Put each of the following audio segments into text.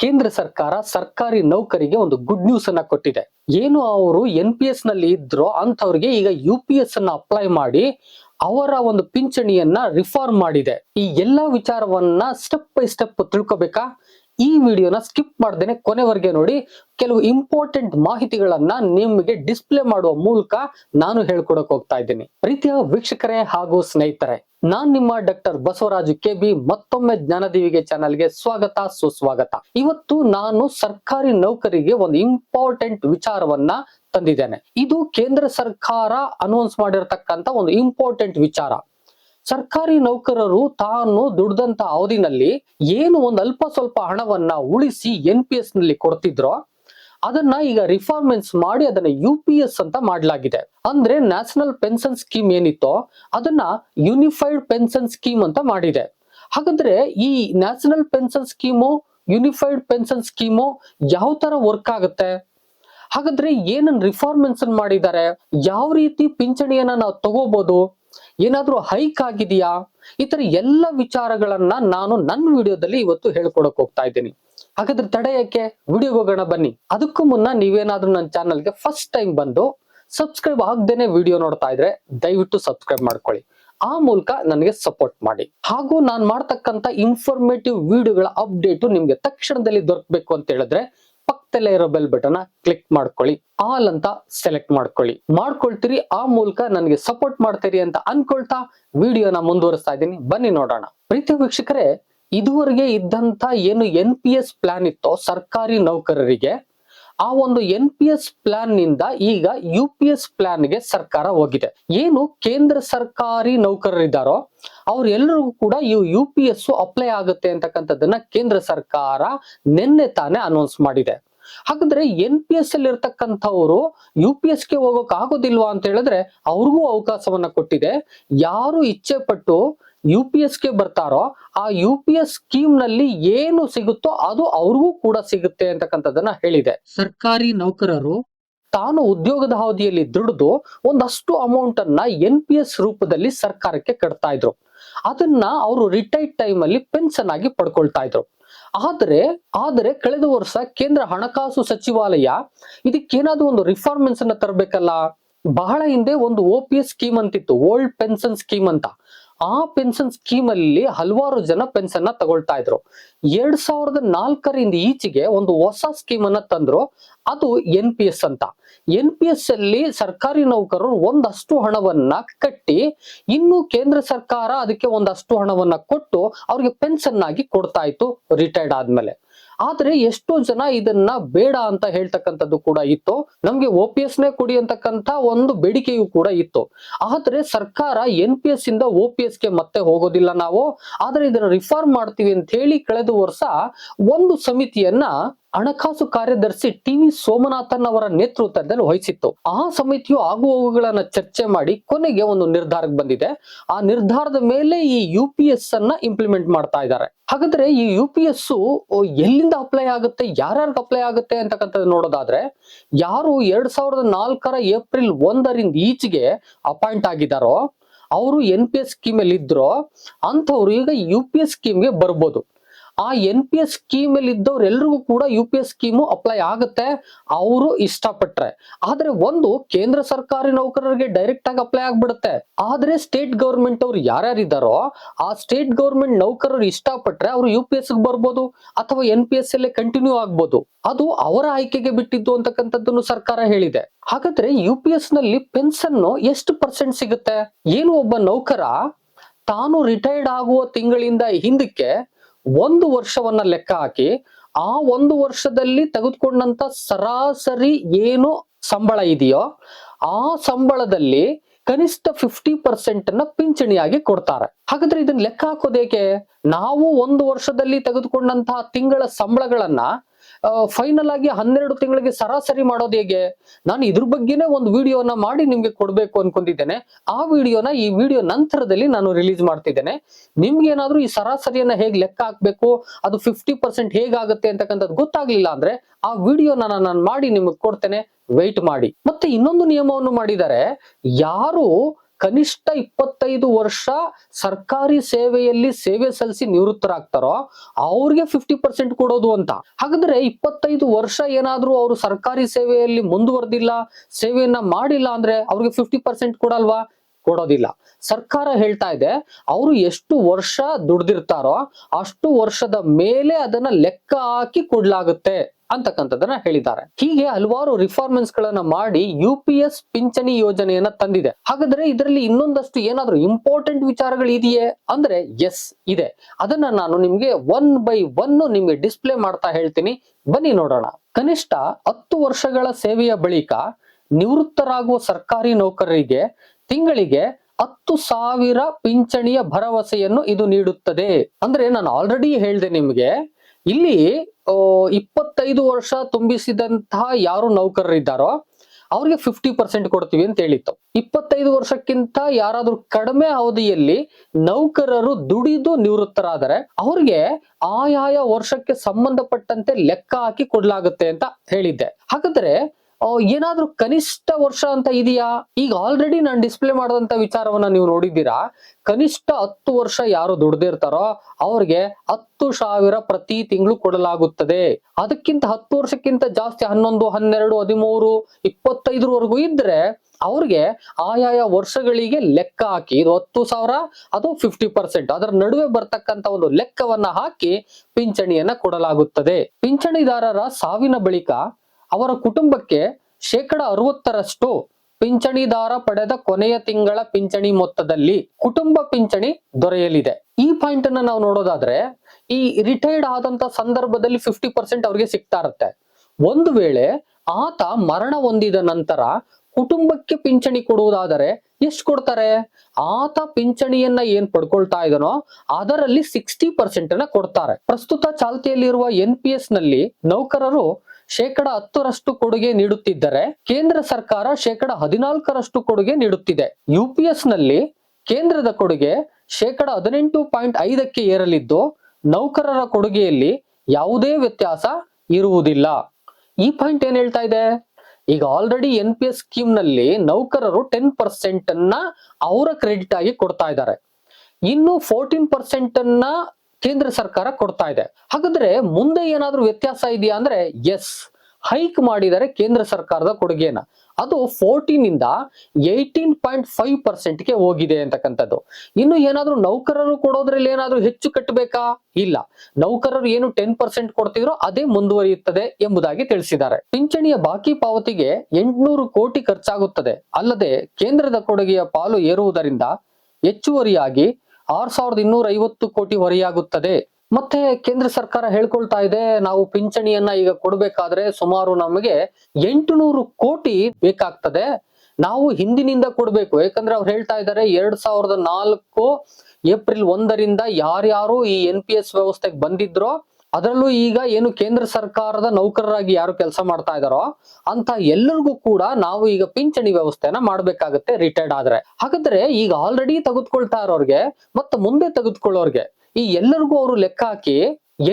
ಕೇಂದ್ರ ಸರ್ಕಾರ ಸರ್ಕಾರಿ ನೌಕರಿಗೆ ಒಂದು ಗುಡ್ ನ್ಯೂಸ್ ಅನ್ನ ಕೊಟ್ಟಿದೆ. ಏನು ಅವರು ಎನ್ ಪಿ ಎಸ್ನಲ್ಲಿ ಇದ್ರೋ ಅಂತವ್ರಿಗೆ ಈಗ ಯು ಪಿ ಎಸ್ ಅನ್ನ ಅಪ್ಲೈ ಮಾಡಿ ಅವರ ಒಂದು ಪಿಂಚಣಿಯನ್ನ ರಿಫಾರ್ಮ್ ಮಾಡಿದೆ. ಈ ಎಲ್ಲಾ ವಿಚಾರವನ್ನ ಸ್ಟೆಪ್ ಬೈ ಸ್ಟೆಪ್ ತಿಳ್ಕೊಬೇಕಾ? ಈ ವಿಡಿಯೋನ ಸ್ಕಿಪ್ ಮಾಡ್ದೇನೆ ಕೊನೆವರೆಗೆ ನೋಡಿ. ಕೆಲವು ಇಂಪಾರ್ಟೆಂಟ್ ಮಾಹಿತಿಗಳನ್ನ ನಿಮಗೆ ಡಿಸ್ಪ್ಲೇ ಮಾಡುವ ಮೂಲಕ ನಾನು ಹೇಳ್ಕೊಡಕ್ ಹೋಗ್ತಾ ಇದ್ದೀನಿ. ಪ್ರೀತಿಯ ವೀಕ್ಷಕರೇ ಹಾಗೂ ಸ್ನೇಹಿತರೆ, ನಾನ್ ನಿಮ್ಮ ಡಾಕ್ಟರ್ ಬಸವರಾಜ ಕೆ ಬಿ ಮತ್ತೊಮ್ಮೆ ಜ್ಞಾನದೀವಿಗೆ ಚಾನಲ್ಗೆ ಸ್ವಾಗತ, ಸುಸ್ವಾಗತ. ಇವತ್ತು ನಾನು ಸರ್ಕಾರಿ ನೌಕರಿಗೆ ಒಂದು ಇಂಪಾರ್ಟೆಂಟ್ ವಿಚಾರವನ್ನ ತಂದಿದ್ದೇನೆ. ಇದು ಕೇಂದ್ರ ಸರ್ಕಾರ ಅನೌನ್ಸ್ ಮಾಡಿರತಕ್ಕಂತ ಒಂದು ಇಂಪಾರ್ಟೆಂಟ್ ವಿಚಾರ. ಸರ್ಕಾರಿ ನೌಕರರು ತಾನು ದುಡ್ದಂತ ಅವಧಿನಲ್ಲಿ ಏನು ಒಂದು ಅಲ್ಪ ಸ್ವಲ್ಪ ಹಣವನ್ನ ಉಳಿಸಿ ಎನ್ ಪಿ ಎಸ್ನಲ್ಲಿ ಕೊಡ್ತಿದ್ರೋ, ಅದನ್ನ ಈಗ ರಿಫಾರ್ಮೆನ್ಸ್ ಮಾಡಿ ಅದನ್ನ ಯು ಪಿ ಎಸ್ ಅಂತ ಮಾಡಲಾಗಿದೆ. ಅಂದ್ರೆ ನ್ಯಾಷನಲ್ ಪೆನ್ಷನ್ ಸ್ಕೀಮ್ ಏನಿತ್ತೋ, ಅದನ್ನ ಯೂನಿಫೈಡ್ ಪೆನ್ಷನ್ ಸ್ಕೀಮ್ ಅಂತ ಮಾಡಿದೆ. ಹಾಗಾದ್ರೆ ಈ national pension scheme unified pension scheme ಯಾವ ತರ ವರ್ಕ್ ಆಗುತ್ತೆ? ಹಾಗಾದ್ರೆ ಏನನ್ನ ರಿಫಾರ್ಮೆನ್ಸ್ ಮಾಡಿದ್ದಾರೆ? ಯಾವ ರೀತಿ ಪಿಂಚಣಿಯನ್ನ ನಾವು ತಗೋಬಹುದು ಏನಾದ್ರೂ ಹೈಕ್ ಆಗಿದೆಯಾ? ಈ ತರ ಎಲ್ಲ ವಿಚಾರಗಳನ್ನ ನಾನು ನನ್ನ ವಿಡಿಯೋದಲ್ಲಿ ಇವತ್ತು ಹೇಳ್ಕೊಡಕ್ ಹೋಗ್ತಾ ಇದ್ದೀನಿ. ಹಾಗಾದ್ರೆ ತಡೆಯಕ್ಕೆ ವಿಡಿಯೋ ಹೋಗೋಣ ಬನ್ನಿ. ಅದಕ್ಕೂ ಮುನ್ನ ನೀವೇನಾದ್ರೂ ನನ್ನ ಚಾನಲ್ಗೆ ಫಸ್ಟ್ ಟೈಮ್ ಬಂದು ಸಬ್ಸ್ಕ್ರೈಬ್ ಆಗದೇನೆ ವಿಡಿಯೋ ನೋಡ್ತಾ ಇದ್ರೆ ದಯವಿಟ್ಟು ಸಬ್ಸ್ಕ್ರೈಬ್ ಮಾಡ್ಕೊಳ್ಳಿ. ಆ ಮೂಲಕ ನನಗೆ ಸಪೋರ್ಟ್ ಮಾಡಿ. ಹಾಗೂ ನಾನು ಮಾಡ್ತಕ್ಕಂಥ ಇನ್ಫಾರ್ಮೇಟಿವ್ ವಿಡಿಯೋಗಳ ಅಪ್ಡೇಟ್ ನಿಮ್ಗೆ ತಕ್ಷಣದಲ್ಲಿ ದೊರಕಬೇಕು ಅಂತ ಹೇಳಿದ್ರೆ ಪಕ್ಕದಲ್ಲೇ ಇರೋ ಬೆಲ್ ಬಟನ್ ಕ್ಲಿಕ್ ಮಾಡ್ಕೊಳ್ಳಿ. ಆಲ್ ಅಂತ ಸೆಲೆಕ್ಟ್ ಮಾಡ್ಕೊಳ್ಳಿ. ಮಾಡ್ಕೊಳ್ತೀರಿ, ಆ ಮೂಲಕ ನನಗೆ ಸಪೋರ್ಟ್ ಮಾಡ್ತೀರಿ ಅಂತ ಅನ್ಕೊಳ್ತಾ ವಿಡಿಯೋನ ಮುಂದುವರಿಸ್ತಾ ಇದ್ದೀನಿ. ಬನ್ನಿ ನೋಡೋಣ. ಪ್ರೀತಿ ವೀಕ್ಷಕರೇ, ಇದುವರೆಗೆ ಇದ್ದಂತ ಏನು ಎನ್ ಪಿ ಎಸ್ ಪ್ಲಾನ್ ಇತ್ತೋ ಸರ್ಕಾರಿ ನೌಕರರಿಗೆ ಆ ಒಂದು ಎನ್ ಪಿ ಎಸ್ ಪ್ಲಾನ್ನಿಂದ ಈಗ ಯು ಪಿ ಎಸ್ ಪ್ಲಾನ್ಗೆ ಸರ್ಕಾರ ಹೋಗಿದೆ. ಏನು ಕೇಂದ್ರ ಸರ್ಕಾರಿ ನೌಕರರಿದ್ದಾರೋ ಅವ್ರೆಲ್ಲರಿಗೂ ಕೂಡ ಈ ಯು ಪಿ ಎಸ್ ಅಪ್ಲೈ ಆಗುತ್ತೆ ಅಂತಕ್ಕಂಥದ್ದನ್ನ ಕೇಂದ್ರ ಸರ್ಕಾರ ನಿನ್ನೆ ತಾನೇ ಅನೌನ್ಸ್ ಮಾಡಿದೆ. ಹಾಗಾದ್ರೆ ಎನ್ ಪಿ ಎಸ್ ಅಲ್ಲಿ ಇರ್ತಕ್ಕಂಥವ್ರು ಯು ಪಿ ಎಸ್ಗೆ ಹೋಗೋಕ್ ಆಗೋದಿಲ್ವಾ ಅಂತ ಹೇಳಿದ್ರೆ ಅವ್ರಿಗೂ ಅವಕಾಶವನ್ನ ಕೊಟ್ಟಿದೆ. ಯಾರು ಇಚ್ಛೆ ಪಟ್ಟು ಯು ಪಿ ಎಸ್ಗೆ ಬರ್ತಾರೋ ಆ ಯು ಪಿ ಎಸ್ ಸ್ಕೀಮ್ನಲ್ಲಿ ಏನು ಸಿಗುತ್ತೋ ಅದು ಅವ್ರಿಗೂ ಕೂಡ ಸಿಗುತ್ತೆ ಅಂತಕ್ಕಂಥದ್ದನ್ನ ಹೇಳಿದೆ. ಸರ್ಕಾರಿ ನೌಕರರು ತಾನು ಉದ್ಯೋಗದ ಅವಧಿಯಲ್ಲಿ ದುಡಿದು ಒಂದಷ್ಟು ಅಮೌಂಟ್ ಅನ್ನ ಎನ್ ಪಿ ಎಸ್ ರೂಪದಲ್ಲಿ ಸರ್ಕಾರಕ್ಕೆ ಕಟ್ತಾ ಇದ್ರು. ಅದನ್ನ ಅವರು ರಿಟೈರ್ಡ್ ಟೈಮ್ ಅಲ್ಲಿ ಪೆನ್ಷನ್ ಆಗಿ ಪಡ್ಕೊಳ್ತಾ ಇದ್ರು. ಆದ್ರೆ ಆದ್ರೆ ಕಳೆದ ವರ್ಷ ಕೇಂದ್ರ ಹಣಕಾಸು ಸಚಿವಾಲಯ ಇದಕ್ಕೇನಾದ್ರೂ ಒಂದು ರಿಫಾರ್ಮೆನ್ಸ್ ಅನ್ನ ತರಬೇಕಲ್ಲ? ಬಹಳ ಹಿಂದೆ ಒಂದು ಒ ಪಿ ಎಸ್ ಸ್ಕೀಮ್ ಅಂತಿತ್ತು ಓಲ್ಡ್ ಪೆನ್ಷನ್ ಸ್ಕೀಮ್ ಅಂತ. ಆ ಪೆನ್ಷನ್ ಸ್ಕೀಮ್ ಅಲ್ಲಿ ಹಲವಾರು ಜನ ಪೆನ್ಷನ್ನ ತಗೊಳ್ತಾ ಇದ್ರು. ಎರಡ್ ಸಾವಿರದ ನಾಲ್ಕರಿಂದ ಈಚೆಗೆ ಒಂದು ಹೊಸ ಸ್ಕೀಮ್ ಅನ್ನ ತಂದ್ರು. ಅದು ಎನ್ ಪಿ ಎಸ್ ಅಂತ. ಎನ್ ಪಿ ಎಸ್ ಅಲ್ಲಿ ಸರ್ಕಾರಿ ನೌಕರರು ಒಂದಷ್ಟು ಹಣವನ್ನ ಕಟ್ಟಿ, ಇನ್ನು ಕೇಂದ್ರ ಸರ್ಕಾರ ಅದಕ್ಕೆ ಒಂದಷ್ಟು ಹಣವನ್ನ ಕೊಟ್ಟು ಅವ್ರಿಗೆ ಪೆನ್ಷನ್ ಆಗಿ ಕೊಡ್ತಾ ಇತ್ತು ರಿಟೈರ್ಡ್ ಆದ್ಮೇಲೆ. ಆದ್ರೆ ಎಷ್ಟೋ ಜನ ಇದನ್ನ ಬೇಡ ಅಂತ ಹೇಳ್ತಕ್ಕಂಥದ್ದು ಕೂಡ ಇತ್ತು. ನಮ್ಗೆ ಒ ಪಿ ಎಸ್ ನೇ ಕೊಡಿ ಅಂತಕ್ಕಂತ ಒಂದು ಬೇಡಿಕೆಯೂ ಕೂಡ ಇತ್ತು. ಆದ್ರೆ ಸರ್ಕಾರ ಎನ್ ಪಿ ಎಸ್ ಇಂದ ಒ ಪಿ ಎಸ್ಗೆ ಮತ್ತೆ ಹೋಗೋದಿಲ್ಲ ನಾವು. ಆದ್ರೆ ಇದನ್ನ ರಿಫಾರ್ಮ್ ಮಾಡ್ತೀವಿ ಅಂತ ಹೇಳಿ ಕಳೆದ ವರ್ಷ ಒಂದು ಸಮಿತಿಯನ್ನ ಹಣಕಾಸು ಕಾರ್ಯದರ್ಶಿ ಟಿ ವಿ ಸೋಮನಾಥನ್ ಅವರ ನೇತೃತ್ವದಲ್ಲಿ ವಹಿಸಿತ್ತು. ಆ ಸಮಿತಿಯು ಆಗುಹೋಗುಗಳನ್ನ ಚರ್ಚೆ ಮಾಡಿ ಕೊನೆಗೆ ಒಂದು ನಿರ್ಧಾರಕ್ಕೆ ಬಂದಿದೆ. ಆ ನಿರ್ಧಾರದ ಮೇಲೆ ಈ ಯು ಪಿ ಅನ್ನ ಇಂಪ್ಲಿಮೆಂಟ್ ಮಾಡ್ತಾ ಇದ್ದಾರೆ. ಹಾಗಾದ್ರೆ ಈ ಯು ಪಿ ಎಸ್ ಎಲ್ಲಿಂದ ಅಪ್ಲೈ ಆಗುತ್ತೆ, ಯಾರ್ಯಾರಿಗೆ ಅಪ್ಲೈ ಆಗುತ್ತೆ ಅಂತಕ್ಕಂಥದ್ದು ನೋಡೋದಾದ್ರೆ, ಯಾರು ಎರಡ್ ಸಾವಿರದ ನಾಲ್ಕರ ಏಪ್ರಿಲ್ ಒಂದರಿಂದ ಈಚೆಗೆ ಅಪಾಯಿಂಟ್ ಆಗಿದಾರೋ ಅವರು ಎನ್ ಪಿ ಎಸ್ ಸ್ಕೀಮ್ ಅಲ್ಲಿ ಇದ್ರೋ ಅಂಥವ್ರು ಈಗ ಯು ಪಿ ಎಸ್ ಸ್ಕೀಮ್ಗೆ ಬರ್ಬೋದು. ಆ ಎನ್ ಪಿ ಎಸ್ ಸ್ಕೀಮ್ ಅಲ್ಲಿ ಕೂಡ U P S scheme apply ಆಗುತ್ತೆ. ಅವರು ಇಷ್ಟಪಟ್ರೆ. ಆದ್ರೆ ಒಂದು ಕೇಂದ್ರ ಸರ್ಕಾರಿ ನೌಕರರಿಗೆ ಡೈರೆಕ್ಟ್ ಆಗಿ ಅಪ್ಲೈ ಆಗ್ಬಿಡುತ್ತೆ. ಆದ್ರೆ ಸ್ಟೇಟ್ ಗೌರ್ಮೆಂಟ್ ಅವ್ರು ಯಾರ್ಯಾರಿದ್ದಾರೋ ಆ ಸ್ಟೇಟ್ ಗೌರ್ಮೆಂಟ್ ನೌಕರರು ಇಷ್ಟಪಟ್ರೆ ಅವರು ಯು ಪಿ ಎಸ್ ಬರ್ಬೋದು ಅಥವಾ ಎನ್ ಪಿ ಎಸ್ ಅಲ್ಲೇ ಕಂಟಿನ್ಯೂ ಆಗ್ಬೋದು. ಅದು ಅವರ ಆಯ್ಕೆಗೆ ಬಿಟ್ಟಿದ್ದು ಅಂತಕ್ಕಂಥದ್ದನ್ನು ಸರ್ಕಾರ ಹೇಳಿದೆ. ಹಾಗಾದ್ರೆ ಯು ಪಿ ಎಸ್ನಲ್ಲಿ ಪೆನ್ಷನ್ ಎಷ್ಟು ಪರ್ಸೆಂಟ್ ಸಿಗುತ್ತೆ? ಏನು ಒಬ್ಬ ನೌಕರ ತಾನು ರಿಟೈರ್ಡ್ ಆಗುವ ತಿಂಗಳಿಂದ ಹಿಂದಕ್ಕೆ ಒಂದು ವರ್ಷವನ್ನ ಲೆಕ್ಕ ಹಾಕಿ ಆ ಒಂದು ವರ್ಷದಲ್ಲಿ ತೆಗೆದುಕೊಂಡಂತ ಸರಾಸರಿ ಏನು ಸಂಬಳ ಇದೆಯೋ ಆ ಸಂಬಳದಲ್ಲಿ ಕನಿಷ್ಠ ಫಿಫ್ಟಿ ಪರ್ಸೆಂಟ್ ಅನ್ನ ಪಿಂಚಣಿಯಾಗಿ ಕೊಡ್ತಾರೆ. ಹಾಗಾದ್ರೆ ಇದನ್ನ ಲೆಕ್ಕ ಹಾಕೋದೇಕೆ ನಾವು ಒಂದು ವರ್ಷದಲ್ಲಿ ತೆಗೆದುಕೊಂಡಂತಹ ತಿಂಗಳ ಸಂಬಳಗಳನ್ನ ಫೈನಲ್ ಆಗಿ ಹನ್ನೆರಡು ತಿಂಗಳಿಗೆ ಸರಾಸರಿ ಮಾಡೋದು ಹೇಗೆ? ನಾನು ಇದ್ರ ಬಗ್ಗೆನೇ ಒಂದು ವಿಡಿಯೋನ ಮಾಡಿ ನಿಮ್ಗೆ ಕೊಡ್ಬೇಕು ಅನ್ಕೊಂಡಿದ್ದೇನೆ. ಆ ವಿಡಿಯೋನ ಈ ವಿಡಿಯೋ ನಂತರದಲ್ಲಿ ನಾನು ರಿಲೀಸ್ ಮಾಡ್ತಿದ್ದೇನೆ. ನಿಮ್ಗೆ ಏನಾದ್ರೂ ಈ ಸರಾಸರಿಯನ್ನ ಹೇಗೆ ಲೆಕ್ಕ ಹಾಕ್ಬೇಕು, ಅದು ಫಿಫ್ಟಿ ಪರ್ಸೆಂಟ್ ಹೇಗಾಗುತ್ತೆ ಅಂತಕ್ಕಂಥದ್ದು ಗೊತ್ತಾಗ್ಲಿಲ್ಲ ಅಂದ್ರೆ ಆ ವಿಡಿಯೋನ ನಾನು ಮಾಡಿ ನಿಮಗೆ ಕೊಡ್ತೇನೆ. ವೆಯ್ಟ್ ಮಾಡಿ. ಮತ್ತೆ ಇನ್ನೊಂದು ನಿಯಮವನ್ನು ಮಾಡಿದ್ದಾರೆ. ಯಾರು ಕನಿಷ್ಠ ಇಪ್ಪತ್ತೈದು ವರ್ಷ ಸರ್ಕಾರಿ ಸೇವೆಯಲ್ಲಿ ಸೇವೆ ಸಲ್ಲಿಸಿ ನಿವೃತ್ತರಾಗ್ತಾರೋ ಅವ್ರಿಗೆ ಫಿಫ್ಟಿ ಪರ್ಸೆಂಟ್ ಕೊಡೋದು ಅಂತ. ಹಾಗಾದ್ರೆ ಇಪ್ಪತ್ತೈದು ವರ್ಷ ಏನಾದ್ರೂ ಅವರು ಸರ್ಕಾರಿ ಸೇವೆಯಲ್ಲಿ ಮುಂದುವರೆದಿಲ್ಲ, ಸೇವೆಯನ್ನ ಮಾಡಿಲ್ಲ ಅಂದ್ರೆ ಅವ್ರಿಗೆ ಫಿಫ್ಟಿ ಪರ್ಸೆಂಟ್ ಕೊಡಲ್ವಾ? ಕೊಡೋದಿಲ್ಲ. ಸರ್ಕಾರ ಹೇಳ್ತಾ ಇದೆ, ಅವರು ಎಷ್ಟು ವರ್ಷ ದುಡ್ದಿರ್ತಾರೋ ಅಷ್ಟು ವರ್ಷದ ಮೇಲೆ ಅದನ್ನ ಲೆಕ್ಕ ಹಾಕಿ ಕೊಡ್ಲಾಗುತ್ತೆ. ಅಂತಕ್ಕಂಥದ್ದನ್ನ ಹೇಳಿದ್ದಾರೆ. ಹೀಗೆ ಹಲವಾರು ರಿಫಾರ್ಮೆನ್ಸ್ ಗಳನ್ನ ಮಾಡಿ ಯು ಪಿ ಎಸ್ ಪಿಂಚಣಿ ಯೋಜನೆಯನ್ನ ತಂದಿದೆ. ಹಾಗಾದ್ರೆ ಇದರಲ್ಲಿ ಇನ್ನೊಂದಷ್ಟು ಏನಾದ್ರೂ ಇಂಪಾರ್ಟೆಂಟ್ ವಿಚಾರಗಳು ಇದೆಯೇ ಅಂದ್ರೆ ಎಸ್ ಇದೆ. ಅದನ್ನ ನಾನು ನಿಮ್ಗೆ ಒನ್ ಬೈ ಒನ್ ನಿಮ್ಗೆ ಡಿಸ್ಪ್ಲೇ ಮಾಡ್ತಾ ಹೇಳ್ತೀನಿ. ಬನ್ನಿ ನೋಡೋಣ. ಕನಿಷ್ಠ ಹತ್ತು ವರ್ಷಗಳ ಸೇವೆಯ ಬಳಿಕ ನಿವೃತ್ತರಾಗುವ ಸರ್ಕಾರಿ ನೌಕರರಿಗೆ ತಿಂಗಳಿಗೆ ಹತ್ತು ಸಾವಿರ ಪಿಂಚಣಿಯ ಭರವಸೆಯನ್ನು ಇದು ನೀಡುತ್ತದೆ. ಅಂದ್ರೆ ನಾನು ಆಲ್ರೆಡಿ ಹೇಳಿದೆ ನಿಮ್ಗೆ ಇಲ್ಲಿ ಇಪ್ಪತ್ತೈದು ವರ್ಷ ತುಂಬಿಸಿದಂತಹ ಯಾರು ನೌಕರರಿದ್ದಾರೋ ಅವ್ರಿಗೆ ಫಿಫ್ಟಿ ಪರ್ಸೆಂಟ್ ಕೊಡ್ತೀವಿ ಅಂತ ಹೇಳಿತ್ತು. ಇಪ್ಪತ್ತೈದು ವರ್ಷಕ್ಕಿಂತ ಯಾರಾದ್ರೂ ಕಡಿಮೆ ಅವಧಿಯಲ್ಲಿ ನೌಕರರು ದುಡಿದು ನಿವೃತ್ತರಾದರೆ ಅವ್ರಿಗೆ ಆಯಾಯ ವರ್ಷಕ್ಕೆ ಸಂಬಂಧಪಟ್ಟಂತೆ ಲೆಕ್ಕ ಹಾಕಿ ಕೊಡ್ಲಾಗುತ್ತೆ ಅಂತ ಹೇಳಿದ್ದೆ. ಹಾಗಾದ್ರೆ ಏನಾದ್ರೂ ಕನಿಷ್ಠ ವರ್ಷ ಅಂತ ಇದೆಯಾ? ಈಗ ಆಲ್ರೆಡಿ ನಾನು ಡಿಸ್ಪ್ಲೇ ಮಾಡಿದಂತ ವಿಚಾರವನ್ನ ನೀವು ನೋಡಿದ್ದೀರಾ? ಕನಿಷ್ಠ ಹತ್ತು ವರ್ಷ ಯಾರು ದುಡ್ದಿರ್ತಾರೋ ಅವ್ರಿಗೆ ಹತ್ತು ಸಾವಿರ ಪ್ರತಿ ತಿಂಗಳು ಕೊಡಲಾಗುತ್ತದೆ. ಅದಕ್ಕಿಂತ ಹತ್ತು ವರ್ಷಕ್ಕಿಂತ ಜಾಸ್ತಿ ಹನ್ನೊಂದು, ಹನ್ನೆರಡು, ಹದಿಮೂರು, ಇಪ್ಪತ್ತೈದರವರೆಗೂ ಇದ್ರೆ ಅವ್ರಿಗೆ ಆಯಾಯ ವರ್ಷಗಳಿಗೆ ಲೆಕ್ಕ ಹಾಕಿ, ಇದು ಹತ್ತು ಸಾವಿರ, ಅದು ಫಿಫ್ಟಿ ಪರ್ಸೆಂಟ್ ಅದರ ನಡುವೆ ಬರ್ತಕ್ಕಂತ ಒಂದು ಲೆಕ್ಕವನ್ನ ಹಾಕಿ ಪಿಂಚಣಿಯನ್ನ ಕೊಡಲಾಗುತ್ತದೆ. ಪಿಂಚಣಿದಾರರ ಸಾವಿನ ಬಳಿಕ ಅವರ ಕುಟುಂಬಕ್ಕೆ ಶೇಕಡ ಅರವತ್ತರಷ್ಟು ಪಿಂಚಣಿದಾರ ಪಡೆದ ಕೊನೆಯ ತಿಂಗಳ ಪಿಂಚಣಿ ಮೊತ್ತದಲ್ಲಿ ಕುಟುಂಬ ಪಿಂಚಣಿ ದೊರೆಯಲಿದೆ. ಈ ಪಾಯಿಂಟ್ ಅನ್ನ ನಾವು ನೋಡೋದಾದ್ರೆ, ಈ ರಿಟೈರ್ಡ್ ಆದಂತ ಸಂದರ್ಭದಲ್ಲಿ ಫಿಫ್ಟಿ ಪರ್ಸೆಂಟ್ ಅವ್ರಿಗೆ ಸಿಗ್ತಾ ಇರುತ್ತೆ. ಒಂದು ವೇಳೆ ಆತ ಮರಣ ಹೊಂದಿದ ನಂತರ ಕುಟುಂಬಕ್ಕೆ ಪಿಂಚಣಿ ಕೊಡುವುದಾದರೆ ಎಷ್ಟು ಕೊಡ್ತಾರೆ? ಆತ ಪಿಂಚಣಿಯನ್ನ ಏನ್ ಪಡ್ಕೊಳ್ತಾ ಇದನೋ ಅದರಲ್ಲಿ ಸಿಕ್ಸ್ಟಿ ಪರ್ಸೆಂಟ್ ಅನ್ನ ಕೊಡ್ತಾರೆ. ಪ್ರಸ್ತುತ ಚಾಲ್ತಿಯಲ್ಲಿರುವ ಎನ್ ಪಿ ಎಸ್ನಲ್ಲಿ ನೌಕರರು ಶೇಕಡ ಹತ್ತರಷ್ಟು ಕೊಡುಗೆ ನೀಡುತ್ತಿದ್ದರೆ ಕೇಂದ್ರ ಸರ್ಕಾರ ಶೇಕಡ ಹದಿನಾಲ್ಕರಷ್ಟು ಕೊಡುಗೆ ನೀಡುತ್ತಿದೆ. ಯು ಪಿ ಎಸ್ನಲ್ಲಿ ಕೇಂದ್ರದ ಕೊಡುಗೆ ಶೇಕಡ ಹದಿನೆಂಟು ಪಾಯಿಂಟ್ ಐದಕ್ಕೆ ಏರಲಿದ್ದು, ನೌಕರರ ಕೊಡುಗೆಯಲ್ಲಿ ಯಾವುದೇ ವ್ಯತ್ಯಾಸ ಇರುವುದಿಲ್ಲ. ಈ ಪಾಯಿಂಟ್ ಏನ್ ಹೇಳ್ತಾ ಇದೆ? ಈಗ ಆಲ್ರೆಡಿ ಎನ್ ಪಿ ಎಸ್ ಸ್ಕೀಮ್ನಲ್ಲಿ ನೌಕರರು ಟೆನ್ ಪರ್ಸೆಂಟ್ ಅನ್ನ ಅವರ ಕ್ರೆಡಿಟ್ ಆಗಿ ಕೊಡ್ತಾ ಇದ್ದಾರೆ. ಇನ್ನು ಫೋರ್ಟೀನ್ ಪರ್ಸೆಂಟ್ ಅನ್ನ ಕೇಂದ್ರ ಸರ್ಕಾರ ಕೊಡ್ತಾ ಇದೆ. ಹಾಗಾದ್ರೆ ಮುಂದೆ ಏನಾದ್ರೂ ವ್ಯತ್ಯಾಸ ಇದೆಯಾ ಅಂದ್ರೆ ಎಸ್ ಹೈಕ್ ಮಾಡಿದರೆ ಕೇಂದ್ರ ಸರ್ಕಾರದ ಕೊಡುಗೆನ ಅದು ಫೋರ್ಟೀನ್ ಇಂದ ಏಯ್ಟೀನ್ ಪಾಯಿಂಟ್ ಫೈವ್ ಪರ್ಸೆಂಟ್ಗೆ ಹೋಗಿದೆ ಅಂತಕ್ಕಂಥದ್ದು. ಇನ್ನು ಏನಾದ್ರೂ ನೌಕರರು ಕೊಡೋದ್ರಲ್ಲಿ ಏನಾದ್ರೂ ಹೆಚ್ಚು ಕಟ್ಟಬೇಕಾ ಇಲ್ಲ. ನೌಕರರು ಏನು ಟೆನ್ ಪರ್ಸೆಂಟ್ ಕೊಡ್ತಿದ್ರು ಅದೇ ಮುಂದುವರಿಯುತ್ತದೆ ಎಂಬುದಾಗಿ ತಿಳಿಸಿದ್ದಾರೆ. ಪಿಂಚಣಿಯ ಬಾಕಿ ಪಾವತಿಗೆ ಎಂಟುನೂರು ಕೋಟಿ ಖರ್ಚಾಗುತ್ತದೆ. ಅಲ್ಲದೆ ಕೇಂದ್ರದ ಕೊಡುಗೆಯ ಪಾಲು ಏರುವುದರಿಂದ ಹೆಚ್ಚುವರಿಯಾಗಿ ಆರ್ ಸಾವಿರದ ಇನ್ನೂರ ಐವತ್ತು ಕೋಟಿ ಹೊರೆಯಾಗುತ್ತದೆ. ಮತ್ತೆ ಕೇಂದ್ರ ಸರ್ಕಾರ ಹೇಳ್ಕೊಳ್ತಾ ಇದೆ, ನಾವು ಪಿಂಚಣಿಯನ್ನ ಈಗ ಕೊಡ್ಬೇಕಾದ್ರೆ ಸುಮಾರು ನಮಗೆ ಎಂಟುನೂರು ಕೋಟಿ ಬೇಕಾಗ್ತದೆ. ನಾವು ಹಿಂದಿನಿಂದ ಕೊಡ್ಬೇಕು. ಯಾಕಂದ್ರೆ ಅವ್ರು ಹೇಳ್ತಾ ಇದ್ದಾರೆ, ಎರಡ್ ಸಾವಿರದ ನಾಲ್ಕು ಏಪ್ರಿಲ್ ಒಂದರಿಂದ ಯಾರ್ಯಾರು ಈ ಎನ್ ಪಿ ಎಸ್ ವ್ಯವಸ್ಥೆಗೆ ಬಂದಿದ್ರೋ ಅದರಲ್ಲೂ ಈಗ ಏನು ಕೇಂದ್ರ ಸರ್ಕಾರದ ನೌಕರರಾಗಿ ಯಾರು ಕೆಲಸ ಮಾಡ್ತಾ ಇದಾರೋ ಅಂತ ಎಲ್ಲರಿಗೂ ಕೂಡ ನಾವು ಈಗ ಪಿಂಚಣಿ ವ್ಯವಸ್ಥೆನ ಮಾಡ್ಬೇಕಾಗತ್ತೆ ರಿಟೈರ್ಡ್ ಆದ್ರೆ. ಹಾಗಾದ್ರೆ ಈಗ ಆಲ್ರೆಡಿ ತೆಗೆದುಕೊಳ್ತಾ ಇರೋರ್ಗೆ, ಮತ್ತೆ ಮುಂದೆ ತೆಗೆದುಕೊಳ್ಳೋರ್ಗೆ ಈ ಎಲ್ಲರಿಗೂ ಅವರು ಲೆಕ್ಕ ಹಾಕಿ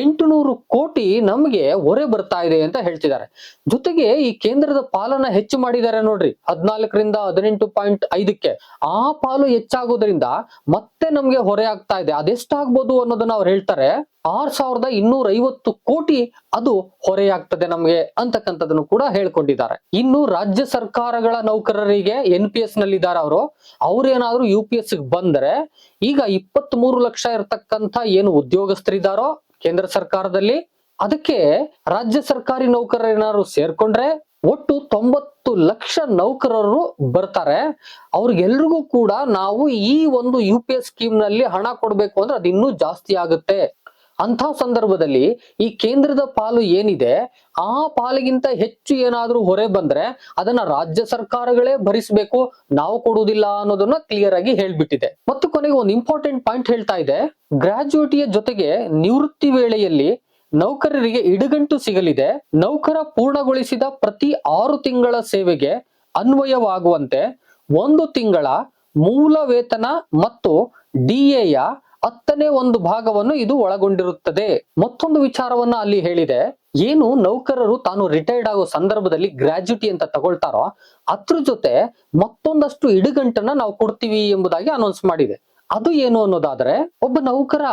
ಎಂಟುನೂರು ಕೋಟಿ ನಮ್ಗೆ ಹೊರೆ ಬರ್ತಾ ಇದೆ ಅಂತ ಹೇಳ್ತಿದ್ದಾರೆ. ಜೊತೆಗೆ ಈ ಕೇಂದ್ರದ ಪಾಲನ ಹೆಚ್ಚು ಮಾಡಿದ್ದಾರೆ ನೋಡ್ರಿ, ಹದಿನಾಲ್ಕರಿಂದ ಹದಿನೆಂಟು ಪಾಯಿಂಟ್ ಐದಕ್ಕೆ. ಆ ಪಾಲು ಹೆಚ್ಚಾಗೋದ್ರಿಂದ ಮತ್ತೆ ನಮ್ಗೆ ಹೊರೆ ಆಗ್ತಾ ಇದೆ. ಅದೆಷ್ಟಾಗ್ಬೋದು ಅನ್ನೋದನ್ನ ಅವ್ರು ಹೇಳ್ತಾರೆ, ಆರ್ ಸಾವಿರದ ಇನ್ನೂರ ಐವತ್ತು ಕೋಟಿ ಅದು ಹೊರೆಯಾಗ್ತದೆ ನಮ್ಗೆ ಅಂತಕ್ಕಂಥದ್ದನ್ನು ಕೂಡ ಹೇಳ್ಕೊಂಡಿದ್ದಾರೆ. ಇನ್ನು ರಾಜ್ಯ ಸರ್ಕಾರಗಳ ನೌಕರರಿಗೆ ಎನ್ ಪಿ ಎಸ್ ನಲ್ಲಿದ್ದಾರೆ ಅವರು. ಅವ್ರೇನಾದ್ರೂ ಯು ಪಿ ಎಸ್ ಬಂದ್ರೆ ಈಗ ಇಪ್ಪತ್ತ್ ಮೂರು ಲಕ್ಷ ಇರತಕ್ಕಂತ ಏನು ಉದ್ಯೋಗಸ್ಥರಿದ್ದಾರೋ ಕೇಂದ್ರ ಸರ್ಕಾರದಲ್ಲಿ ಅದಕ್ಕೆ ರಾಜ್ಯ ಸರ್ಕಾರಿ ನೌಕರರು ಏನಾದ್ರು ಸೇರ್ಕೊಂಡ್ರೆ ಒಟ್ಟು ತೊಂಬತ್ತು ಲಕ್ಷ ನೌಕರರು ಬರ್ತಾರೆ. ಅವ್ರಿಗೆಲ್ರಿಗೂ ಕೂಡ ನಾವು ಈ ಒಂದು ಯು ಪಿ ಎಸ್ ಸ್ಕೀಮ್ನಲ್ಲಿ ಹಣ ಕೊಡ್ಬೇಕು ಅಂದ್ರೆ ಅದು ಇನ್ನೂ ಜಾಸ್ತಿ ಆಗುತ್ತೆ. ಅಂತ ಸಂದರ್ಭದಲ್ಲಿ ಈ ಕೇಂದ್ರದ ಪಾಲು ಏನಿದೆ, ಆ ಪಾಲಿಗಿಂತ ಹೆಚ್ಚು ಏನಾದ್ರೂ ಹೊರೆ ಬಂದ್ರೆ ಅದನ್ನ ರಾಜ್ಯ ಸರ್ಕಾರಗಳೇ ಭರಿಸಬೇಕು, ನಾವು ಕೊಡುವುದಿಲ್ಲ ಅನ್ನೋದನ್ನ ಕ್ಲಿಯರ್ ಆಗಿ ಹೇಳ್ಬಿಟ್ಟಿದೆ. ಮತ್ತು ಕೊನೆಗೆ ಒಂದು ಇಂಪಾರ್ಟೆಂಟ್ ಪಾಯಿಂಟ್ ಹೇಳ್ತಾ ಇದೆ. ಗ್ರಾಜ್ಯುಯಿಟಿಯ ಜೊತೆಗೆ ನಿವೃತ್ತಿ ವೇಳೆಯಲ್ಲಿ ನೌಕರರಿಗೆ ಇಡಗಂಟು ಸಿಗಲಿದೆ. ನೌಕರ ಪೂರ್ಣಗೊಳಿಸಿದ ಪ್ರತಿ ಆರು ತಿಂಗಳ ಸೇವೆಗೆ ಅನ್ವಯವಾಗುವಂತೆ ಒಂದು ತಿಂಗಳ ಮೂಲ ವೇತನ ಮತ್ತು ಡಿಎಯ ಹತ್ತನೇ ಒಂದು ಭಾಗವನ್ನು ಇದು ಒಳಗೊಂಡಿರುತ್ತದೆ. ಮತ್ತೊಂದು ವಿಚಾರವನ್ನ ಅಲ್ಲಿ ಹೇಳಿದೆ. ಏನು ನೌಕರರು ತಾನು ರಿಟೈರ್ಡ್ ಆಗೋ ಸಂದರ್ಭದಲ್ಲಿ ಗ್ರಾಜ್ಯುಟಿ ಅಂತ ತಗೊಳ್ತಾರೋ ಅದ್ರ ಜೊತೆ ಮತ್ತೊಂದಷ್ಟು ಇಡುಗಂಟನ್ನ ನಾವು ಕೊಡ್ತೀವಿ ಎಂಬುದಾಗಿ ಅನೌನ್ಸ್ ಮಾಡಿದೆ. ಅದು ಏನು ಅನ್ನೋದಾದ್ರೆ ಒಬ್ಬ ನೌಕರ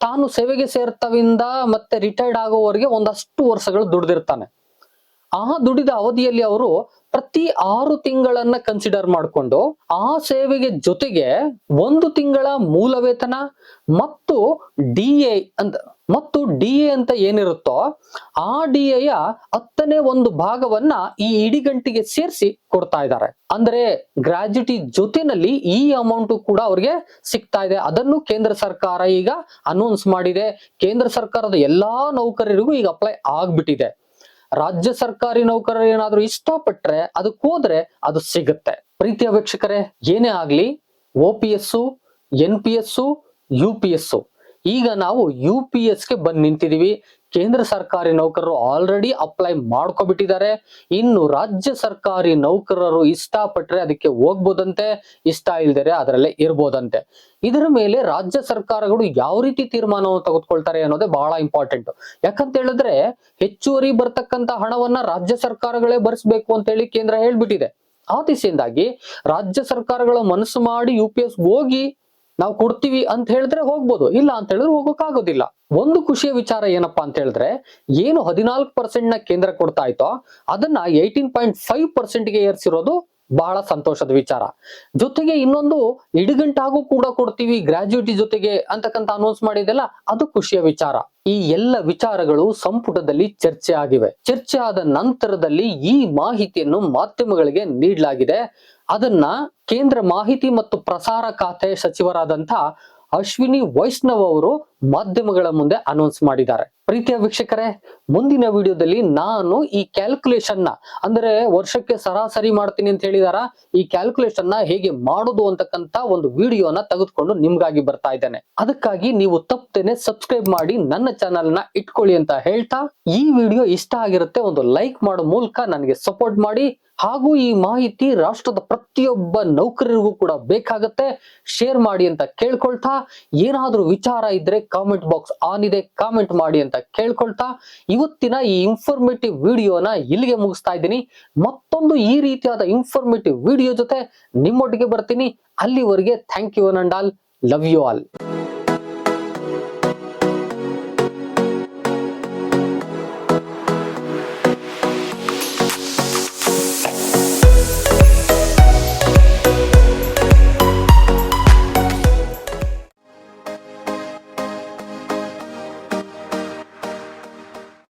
ತಾನು ಸೇವೆಗೆ ಸೇರ್ತವಿಂದ ಮತ್ತೆ ರಿಟೈರ್ಡ್ ಆಗೋವರೆಗೆ ಒಂದಷ್ಟು ವರ್ಷಗಳು ದುಡ್ದಿರ್ತಾನೆ. ಆ ದುಡಿದ ಅವಧಿಯಲ್ಲಿ ಅವರು ಪ್ರತಿ ಆರು ತಿಂಗಳನ್ನ ಕನ್ಸಿಡರ್ ಮಾಡಿಕೊಂಡು ಆ ಸೇವೆಗೆ ಜೊತೆಗೆ ಒಂದು ತಿಂಗಳ ಮೂಲ ವೇತನ ಮತ್ತು ಡಿ ಎ ಅಂತ ಮತ್ತು ಡಿ ಅಂತ ಏನಿರುತ್ತೋ ಆ ಡಿ ಎಯ ಹತ್ತನೇ ಒಂದು ಭಾಗವನ್ನ ಈ ಇಡಿಗಂಟಿಗೆ ಸೇರಿಸಿ ಕೊಡ್ತಾ ಇದ್ದಾರೆ. ಅಂದ್ರೆ ಗ್ರಾಜ್ಯುಟಿ ಜೊತೆನಲ್ಲಿ ಈ ಅಮೌಂಟ್ ಕೂಡ ಅವ್ರಿಗೆ ಸಿಗ್ತಾ ಇದೆ. ಅದನ್ನು ಕೇಂದ್ರ ಸರ್ಕಾರ ಈಗ ಅನೌನ್ಸ್ ಮಾಡಿದೆ. ಕೇಂದ್ರ ಸರ್ಕಾರದ ಎಲ್ಲಾ ನೌಕರರಿಗೂ ಈಗ ಅಪ್ಲೈ ಆಗ್ಬಿಟ್ಟಿದೆ. ರಾಜ್ಯ ಸರ್ಕಾರಿ ನೌಕರರು ಏನಾದ್ರೂ ಇಷ್ಟಪಟ್ರೆ ಅದಕ್ಕೆ ಹೋದ್ರೆ ಅದು ಸಿಗುತ್ತೆ. ಪ್ರೀತಿಯ ವೀಕ್ಷಕರೇ, ಏನೇ ಆಗ್ಲಿ, O P S, N P S, U P S ಈಗ ನಾವು ಯು ಪಿ ಎಸ್ಗೆ ಬಂದ್ ನಿಂತಿದೀವಿ. ಕೇಂದ್ರ ಸರ್ಕಾರಿ ನೌಕರರು ಆಲ್ರೆಡಿ ಅಪ್ಲೈ ಮಾಡ್ಕೊಬಿಟ್ಟಿದ್ದಾರೆ. ಇನ್ನು ರಾಜ್ಯ ಸರ್ಕಾರಿ ನೌಕರರು ಇಷ್ಟಪಟ್ರೆ ಅದಕ್ಕೆ ಹೋಗ್ಬೋದಂತೆ, ಇಷ್ಟ ಇಲ್ದರೆ ಅದರಲ್ಲೇ ಇರ್ಬೋದಂತೆ. ಇದರ ಮೇಲೆ ರಾಜ್ಯ ಸರ್ಕಾರಗಳು ಯಾವ ರೀತಿ ತೀರ್ಮಾನವನ್ನು ತೆಗೆದುಕೊಳ್ತಾರೆ ಅನ್ನೋದೇ ಬಹಳ ಇಂಪಾರ್ಟೆಂಟ್ ಯಾಕಂತ ಹೇಳಿದ್ರೆ ಹೆಚ್ಚುವರಿ ಬರ್ತಕ್ಕಂತ ಹಣವನ್ನ ರಾಜ್ಯ ಸರ್ಕಾರಗಳೇ ಭರಿಸಬೇಕು ಅಂತ ಹೇಳಿ ಕೇಂದ್ರ ಹೇಳ್ಬಿಟ್ಟಿದೆ. ಆ ದಿಸೆಯಿಂದಾಗಿ ರಾಜ್ಯ ಸರ್ಕಾರಗಳ ಮನಸ್ಸು ಮಾಡಿ ಯು ಪಿ ಎಸ್ ಹೋಗಿ ನಾವು ಕೊಡ್ತೀವಿ ಅಂತ ಹೇಳಿದ್ರೆ ಹೋಗ್ಬೋದು. ಇಲ್ಲ ಅಂತ ಹೇಳಿದ್ರೆ ಹೋಗೋಕ್ಕಾಗೋದಿಲ್ಲ. ಒಂದು ಖುಷಿಯ ವಿಚಾರ ಏನಪ್ಪಾ ಅಂತ ಹೇಳಿದ್ರೆ, ಏನು ಹದಿನಾಲ್ಕು ಪರ್ಸೆಂಟ್ನ ಕೇಂದ್ರ ಕೊಡ್ತಾ ಇತ್ತೋ ಅದನ್ನ ಏಯ್ಟೀನ್ ಪಾಯಿಂಟ್ ಫೈವ್ ಪರ್ಸೆಂಟ್ಗೆ ಏರ್ಸಿರೋದು ಬಹಳ ಸಂತೋಷದ ವಿಚಾರ. ಜೊತೆಗೆ ಇನ್ನೊಂದು ಇಡಗಂಟಾಗೂ ಕೂಡ ಕೊಡ್ತೀವಿ, ಗ್ರಾಜ್ಯುಟಿ ಜೊತೆಗೆ ಅಂತಕ್ಕಂತ ಅನೌನ್ಸ್ ಮಾಡಿದೆಲ್ಲ ಅದು ಖುಷಿಯ ವಿಚಾರ. ಈ ಎಲ್ಲ ವಿಚಾರಗಳು ಸಂಪುಟದಲ್ಲಿ ಚರ್ಚೆ ಆಗಿವೆ. ಚರ್ಚೆ ಆದ ನಂತರದಲ್ಲಿ ಈ ಮಾಹಿತಿಯನ್ನು ಮಾಧ್ಯಮಗಳಿಗೆ ನೀಡಲಾಗಿದೆ. ಅದನ್ನ ಕೇಂದ್ರ ಮಾಹಿತಿ ಮತ್ತು ಪ್ರಸಾರ ಖಾತೆ ಸಚಿವರಾದಂತ ಅಶ್ವಿನಿ ವೈಷ್ಣವ್ ಅವರು ಮಾಧ್ಯಮಗಳ ಮುಂದೆ ಅನೌನ್ಸ್ ಮಾಡಿದ್ದಾರೆ. ಪ್ರೀತಿಯ ವೀಕ್ಷಕರೇ, ಮುಂದಿನ ವಿಡಿಯೋದಲ್ಲಿ ನಾನು ಈ ಕ್ಯಾಲ್ಕುಲೇಷನ್ನ, ಅಂದ್ರೆ ವರ್ಷಕ್ಕೆ ಸರಾಸರಿ ಮಾಡ್ತೀನಿ ಅಂತ ಹೇಳಿದಾರ? ಈ ಕ್ಯಾಲ್ಕುಲೇಷನ್ನ ಹೇಗೆ ಮಾಡೋದು ಅಂತಕ್ಕಂತ ಒಂದು ವಿಡಿಯೋನ ತೆಗೆದುಕೊಂಡು ನಿಮ್ಗಾಗಿ ಬರ್ತಾ ಇದ್ದೇನೆ. ಅದಕ್ಕಾಗಿ ನೀವು ತಪ್ಪದೇನೆ ಸಬ್ಸ್ಕ್ರೈಬ್ ಮಾಡಿ, ನನ್ನ ಚಾನೆಲ್ನ ಇಟ್ಕೊಳ್ಳಿ ಅಂತ ಹೇಳ್ತಾ, ಈ ವಿಡಿಯೋ ಇಷ್ಟ ಆಗಿರುತ್ತೆ ಒಂದು ಲೈಕ್ ಮಾಡೋ ಮೂಲಕ ನನಗೆ ಸಪೋರ್ಟ್ ಮಾಡಿ, ಹಾಗೂ ಈ ಮಾಹಿತಿ ರಾಷ್ಟ್ರದ ಪ್ರತಿಯೊಬ್ಬ ನೌಕರರಿಗೂ ಕೂಡ ಬೇಕಾಗತ್ತೆ. ಶೇರ್ ಮಾಡಿ ಅಂತ ಕೇಳ್ಕೊಳ್ತಾ, ಏನಾದ್ರೂ ವಿಚಾರ ಇದ್ರೆ ಕಾಮೆಂಟ್ ಬಾಕ್ಸ್ ಆನ್ ಇದೆ ಕಾಮೆಂಟ್ ಮಾಡಿ ಅಂತ ಕೇಳ್ಕೊಳ್ತಾ ಇವತ್ತಿನ ಈ ಇನ್ಫಾರ್ಮೇಟಿವ್ ವಿಡಿಯೋನ ಇಲ್ಲಿಗೆ ಮುಗಿಸ್ತಾ ಇದ್ದೀನಿ. ಮತ್ತೊಂದು ಈ ರೀತಿಯಾದ ಇನ್ಫಾರ್ಮೇಟಿವ್ ವಿಡಿಯೋ ಜೊತೆ ನಿಮ್ಮೊಟ್ಟಿಗೆ ಬರ್ತೀನಿ. ಅಲ್ಲಿವರೆಗೆ thank you and all love you all